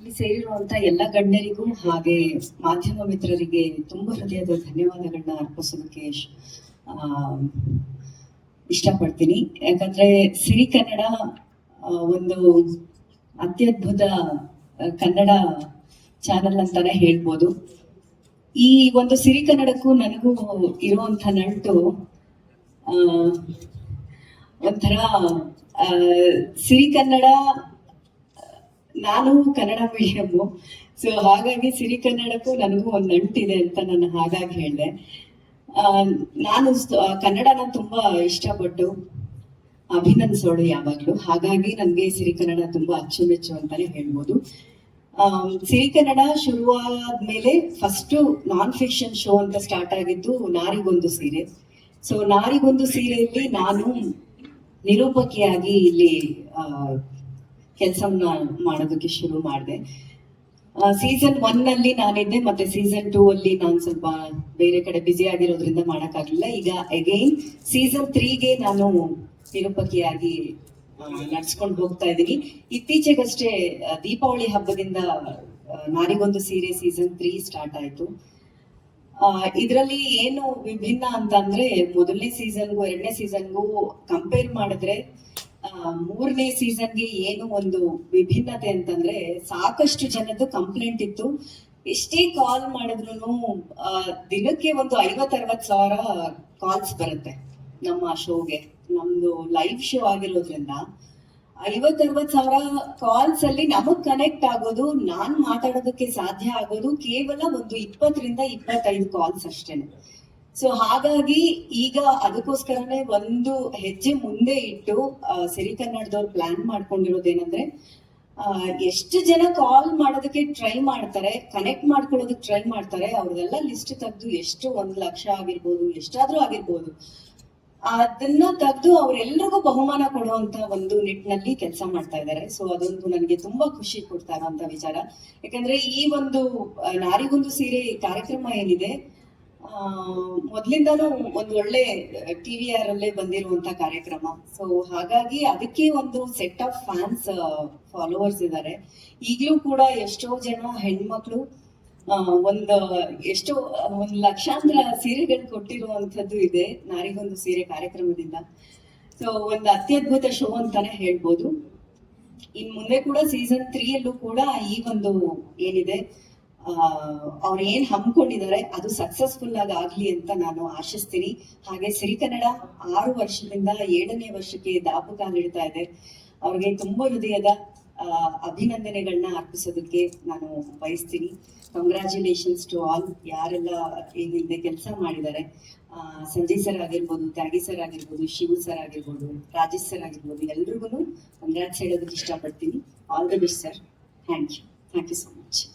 ಇಲ್ಲಿ ಸೇರಿರುವಂತ ಎಲ್ಲ ಗಣ್ಯರಿಗೂ ಹಾಗೆ ಮಾಧ್ಯಮ ಮಿತ್ರರಿಗೆ ತುಂಬಾ ಹೃದಯದ ಧನ್ಯವಾದಗಳನ್ನ ಅರ್ಪಿಸೋದಕ್ಕೆ ಇಷ್ಟಪಡ್ತೀನಿ. ಯಾಕಂದ್ರೆ ಸಿರಿ ಕನ್ನಡ ಒಂದು ಅತ್ಯದ್ಭುತ ಕನ್ನಡ ಚಾನೆಲ್ ಅಂತಾನೆ ಹೇಳ್ಬೋದು. ಈ ಒಂದು ಸಿರಿ ಕನ್ನಡಕ್ಕೂ ನನಗೂ ಇರುವಂತ ನಂಟು ಒಂಥರ ಸಿರಿ ಕನ್ನಡ ನಾನು ಕನ್ನಡ ಮೀಡಿಯಮ್ಮು ಸೊ ಹಾಗಾಗಿ ಸಿರಿ ಕನ್ನಡಕ್ಕೂ ನನಗೂ ಒಂದು ನಂಟಿದೆ ಅಂತ ನಾನು ಹಾಗಾಗಿ ಹೇಳಿದೆ. ನಾನು ಕನ್ನಡನ ತುಂಬಾ ಇಷ್ಟಪಟ್ಟು ಅಭಿನಂದಿಸೋಳು ಯಾವಾಗ್ಲೂ. ಹಾಗಾಗಿ ನನಗೆ ಸಿರಿ ಕನ್ನಡ ತುಂಬಾ ಅಚ್ಚುಮೆಚ್ಚು ಅಂತಾನೆ ಹೇಳ್ಬೋದು. ಸಿರಿ ಕನ್ನಡ ಶುರುವಾದ್ಮೇಲೆ ಫಸ್ಟ್ ನಾನ್ ಫಿಕ್ಷನ್ ಶೋ ಅಂತ ಸ್ಟಾರ್ಟ್ ಆಗಿದ್ದು ನಾರಿಗೊಂದು ಸೀರೆ. ಸೊ ನಾರಿಗೊಂದು ಸೀರೆಯಲ್ಲಿ ನಾನು ನಿರೂಪಕಿಯಾಗಿ ಇಲ್ಲಿ ಕೆಲಸವನ್ನ ಮಾಡೋದಕ್ಕೆ ಶುರು ಮಾಡಿದೆ. ಸೀಸನ್ ಒನ್ ಅಲ್ಲಿ ನಾನಿದ್ದೆ, ಮತ್ತೆ ಸೀಸನ್ ಟೂ ಅಲ್ಲಿ ನಾನು ಸ್ವಲ್ಪ ಬೇರೆ ಕಡೆ ಬ್ಯುಸಿ ಆಗಿರೋದ್ರಿಂದ ಮಾಡೋಕ್ಕಾಗಲಿಲ್ಲ. ಈಗ ಅಗೈನ್ ಸೀಸನ್ ತ್ರೀಗೆ ನಾನು ತಿರುಪತಿಯಾಗಿ ನಡ್ಸ್ಕೊಂಡು ಹೋಗ್ತಾ ಇದ್ದೀನಿ. ಇತ್ತೀಚೆಗಷ್ಟೇ ದೀಪಾವಳಿ ಹಬ್ಬದಿಂದ ನಾರಿಗೊಂದು ಸೀರೆ ಸೀಸನ್ ತ್ರೀ ಸ್ಟಾರ್ಟ್ ಆಯ್ತು. ಇದರಲ್ಲಿ ಏನು ವಿಭಿನ್ನ ಅಂತಂದ್ರೆ, ಮೊದಲನೇ ಸೀಸನ್ಗೂ ಎರಡನೇ ಸೀಸನ್ಗೂ ಕಂಪೇರ್ ಮಾಡಿದ್ರೆ ಮೂರನೇ ಸೀಸನ್ಗೆ ಏನು ಒಂದು ವಿಭಿನ್ನತೆ ಅಂತಂದ್ರೆ ಸಾಕಷ್ಟು ಜನದ್ದು ಕಂಪ್ಲೇಂಟ್ ಇತ್ತು. ಎಷ್ಟೇ ಕಾಲ್ ಮಾಡಿದ್ರು ದಿನಕ್ಕೆ ಒಂದು ಐವತ್ ಅರವತ್ ಸಾವಿರ ಕಾಲ್ಸ್ ಬರುತ್ತೆ ನಮ್ಮ ಶೋಗೆ. ನಮ್ದು ಲೈವ್ ಶೋ ಆಗಿರೋದ್ರಿಂದ. ಐವತ್ ಅರವತ್ ಸಾವಿರ ಕಾಲ್ಸ್ ಅಲ್ಲಿ ನಮಗ್ ಕನೆಕ್ಟ್ ಆಗೋದು, ನಾನ್ ಮಾತಾಡೋದಕ್ಕೆ ಸಾಧ್ಯ ಆಗೋದು ಕೇವಲ ಒಂದು ಇಪ್ಪತ್ತರಿಂದ ಇಪ್ಪತ್ತೈದು ಕಾಲ್ಸ್ ಅಷ್ಟೇನೆ. ಸೊ ಹಾಗಾಗಿ ಈಗ ಅದಕ್ಕೋಸ್ಕರನೇ ಒಂದು ಹೆಜ್ಜೆ ಮುಂದೆ ಇಟ್ಟು ಸಿರಿ ಕನ್ನಡದವ್ರು ಪ್ಲಾನ್ ಮಾಡ್ಕೊಂಡಿರೋದೇನಂದ್ರೆ ಎಷ್ಟು ಜನ ಕಾಲ್ ಮಾಡೋದಕ್ಕೆ ಟ್ರೈ ಮಾಡ್ತಾರೆ ಕನೆಕ್ಟ್ ಮಾಡ್ಕೊಳ್ಳೋದಕ್ಕೆ ಟ್ರೈ ಮಾಡ್ತಾರೆ, ಅವ್ರದೆಲ್ಲ ಲಿಸ್ಟ್ ತೆಗೆದು ಎಷ್ಟು ಒಂದ್ ಲಕ್ಷ ಆಗಿರ್ಬೋದು, ಎಷ್ಟಾದ್ರೂ ಆಗಿರ್ಬೋದು, ಅದನ್ನ ತೆಗೆದು ಅವರೆಲ್ಲರಿಗೂ ಬಹುಮಾನ ಕೊಡುವಂತ ಒಂದು ನಿಟ್ಟಿನಲ್ಲಿ ಕೆಲಸ ಮಾಡ್ತಾ ಇದ್ದಾರೆ. ಸೊ ಅದೊಂದು ನನಗೆ ತುಂಬಾ ಖುಷಿ ಕೊಡ್ತಾ ಇರುವಂತ ವಿಚಾರ. ಯಾಕಂದ್ರೆ ಈ ಒಂದು ನಾರಿಗೊಂದು ಸೀರೆ ಕಾರ್ಯಕ್ರಮ ಏನಿದೆ ಮೊದ್ಲಿಂದಾನು ಒಂದು ಒಳ್ಳೆ ಟಿವಿ ಆರ್ ಅಲ್ಲೇ ಬಂದಿರುವಂತ ಕಾರ್ಯಕ್ರಮ. ಸೊ ಹಾಗಾಗಿ ಅದಕ್ಕೆ ಒಂದು ಸೆಟ್ ಆಫ್ ಫ್ಯಾನ್ಸ್ ಫಾಲೋವರ್ಸ್ ಇದ್ದಾರೆ ಈಗಲೂ ಕೂಡ ಎಷ್ಟೋ ಜನ ಹೆಣ್ಮಕ್ಳು ಒಂದು ಎಷ್ಟೋ ಒಂದು ಲಕ್ಷಾಂತರ ಸೀರೆಗಳು ಕೊಟ್ಟಿರುವಂತದ್ದು ಇದೆ, ನಾರಿಗೊಂದು ಸೀರೆ ಕಾರ್ಯಕ್ರಮದಿಂದ. ಸೊ ಒಂದು ಅತ್ಯದ್ಭುತ ಶೋ ಅಂತಾನೆ ಹೇಳ್ಬೋದು. ಇನ್ ಮುಂದೆ ಕೂಡ ಸೀಸನ್ ತ್ರೀ ಅಲ್ಲೂ ಕೂಡ ಈ ಒಂದು ಏನಿದೆ ಅವ್ರು ಏನ್ ಹಮ್ಮಿಕೊಂಡಿದ್ದಾರೆ, ಅದು ಸಕ್ಸಸ್ಫುಲ್ ಆಗಿ ಆಗ್ಲಿ ಅಂತ ನಾನು ಆಶಿಸ್ತೀನಿ. ಹಾಗೆ ಸಿರಿ ಕನ್ನಡ ಆರು ವರ್ಷದಿಂದ ಏಳನೇ ವರ್ಷಕ್ಕೆ ದಾಪುಕ ನೀಡ್ತಾ ಇದೆ. ಅವ್ರಿಗೆ ತುಂಬಾ ಹೃದಯದ ಅಭಿನಂದನೆಗಳನ್ನ ಅರ್ಪಿಸೋದಕ್ಕೆ ನಾನು ಬಯಸ್ತೀನಿ. ಕಂಗ್ರ್ಯಾಚುಲೇಷನ್ಸ್ ಟು ಆಲ್ ಯಾರೆಲ್ಲ ಈ ಹಿಂದೆ ಕೆಲಸ ಮಾಡಿದ್ದಾರೆ ಸಂಜಯ್ ಸರ್ ಆಗಿರ್ಬೋದು, ತ್ಯಾಗಿ ಸರ್ ಆಗಿರ್ಬೋದು, ಶಿವ ಸರ್ ಆಗಿರ್ಬೋದು, ರಾಜೇಶ್ ಸರ್ ಆಗಿರ್ಬೋದು ಎಲ್ರಿಗೂ ಕಂಗ್ರಾಟ್ಸ್ ಹೇಳೋದಕ್ಕೆ ಇಷ್ಟಪಡ್ತೀನಿ. All the best sir thank you thank you so much